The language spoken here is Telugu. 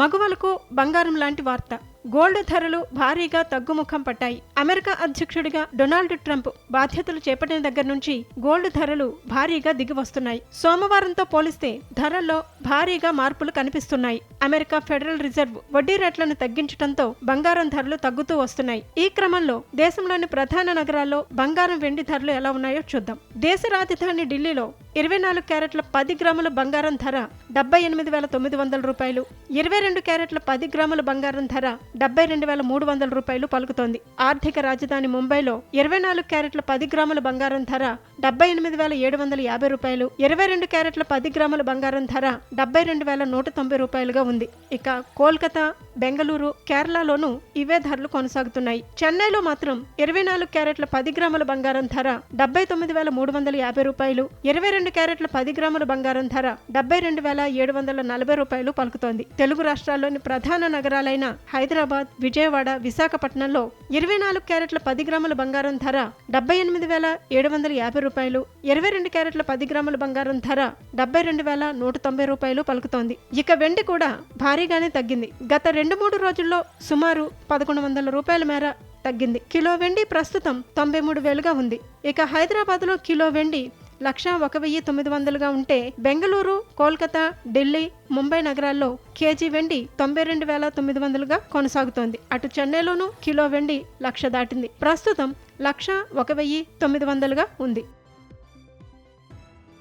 మగువలకు బంగారం లాంటి వార్త. గోల్డ్ ధరలు భారీగా తగ్గుముఖం పట్టాయి. అమెరికా అధ్యక్షుడిగా డొనాల్డ్ ట్రంప్ బాధ్యతలు చేపట్టిన దగ్గర నుంచి గోల్డ్ ధరలు భారీగా దిగి వస్తున్నాయి సోమవారంతో పోలిస్తే ధరల్లో భారీగా మార్పులు కనిపిస్తున్నాయి. అమెరికా ఫెడరల్ రిజర్వ్ వడ్డీ రేట్లను తగ్గించడంతో బంగారం ధరలు తగ్గుతూ వస్తున్నాయి. ఈ క్రమంలో దేశంలోని ప్రధాన నగరాల్లో బంగారం వెండి ధరలు ఎలా ఉన్నాయో చూద్దాం. దేశ రాజధాని ఢిల్లీలో ఇరవై నాలుగు క్యారెట్ల పది గ్రాముల బంగారం ధర డెబ్బై ఎనిమిది వేల తొమ్మిది వందల రూపాయలు. ఇరవై రెండు క్యారెట్ల పది గ్రాముల బంగారం ధర డెబ్బై రెండు వేల మూడు వందల రూపాయలు పలుకుతోంది. ఆర్థిక రాజధాని ముంబైలో ఇరవై నాలుగు క్యారెట్ల పది గ్రాముల బంగారం ధర డెబ్బై ఎనిమిది వేల ఏడు వందల యాభై రూపాయలు. ఇరవై రెండు క్యారెట్ల పది గ్రాముల బంగారం ధర డెబ్బై రెండు వేల నూట తొంభై రూపాయలుగా ఉంది. ఇక కోల్కతా బెంగళూరు కేరళలోనూ ఇవే ధరలు కొనసాగుతున్నాయి. చెన్నైలో మాత్రం ఇరవై నాలుగు క్యారెట్ల పది గ్రాముల బంగారం ధర డెబ్బై తొమ్మిది వేల మూడు వందల యాభై రూపాయలు. ఇరవై రెండు క్యారెట్ల పది గ్రాముల బంగారం ధర డెబ్బై రెండు వేల ఏడు వందల నలభై రూపాయలు పలుకుతోంది. తెలుగు రాష్ట్రాల్లోని ప్రధాన నగరాలైన హైదరాబాద్ విజయవాడ విశాఖపట్నంలో ఇరవై నాలుగు క్యారెట్ల పది గ్రాముల బంగారం ధర డెబ్బై ఎనిమిది వేల ఏడు వందల యాభై రూపాయలు ఇరవై రెండు క్యారెట్ల పది గ్రాముల బంగారం ధర డెబ్బై రెండు వేల నూట తొంభై రూపాయలు పలుకుతోంది. ఇక వెండి కూడా భారీగానే తగ్గింది. గత రెండు మూడు రోజుల్లో సుమారు పదకొండు వందల రూపాయల మేర తగ్గింది. కిలో వెండి ప్రస్తుతం తొంభై మూడు వేలుగా ఉంది. ఇక హైదరాబాద్లో కిలో వెండి లక్ష ఒక వెయ్యి తొమ్మిది వందలుగా ఉంటే బెంగళూరు కోల్కతా ఢిల్లీ ముంబై నగరాల్లో కేజీ వెండి తొంభై రెండు వేల తొమ్మిది వందలుగా కొనసాగుతోంది. అటు చెన్నైలోనూ కిలో వెండి లక్ష దాటింది. ప్రస్తుతం లక్ష ఒక వెయ్యి తొమ్మిది వందలుగా ఉంది.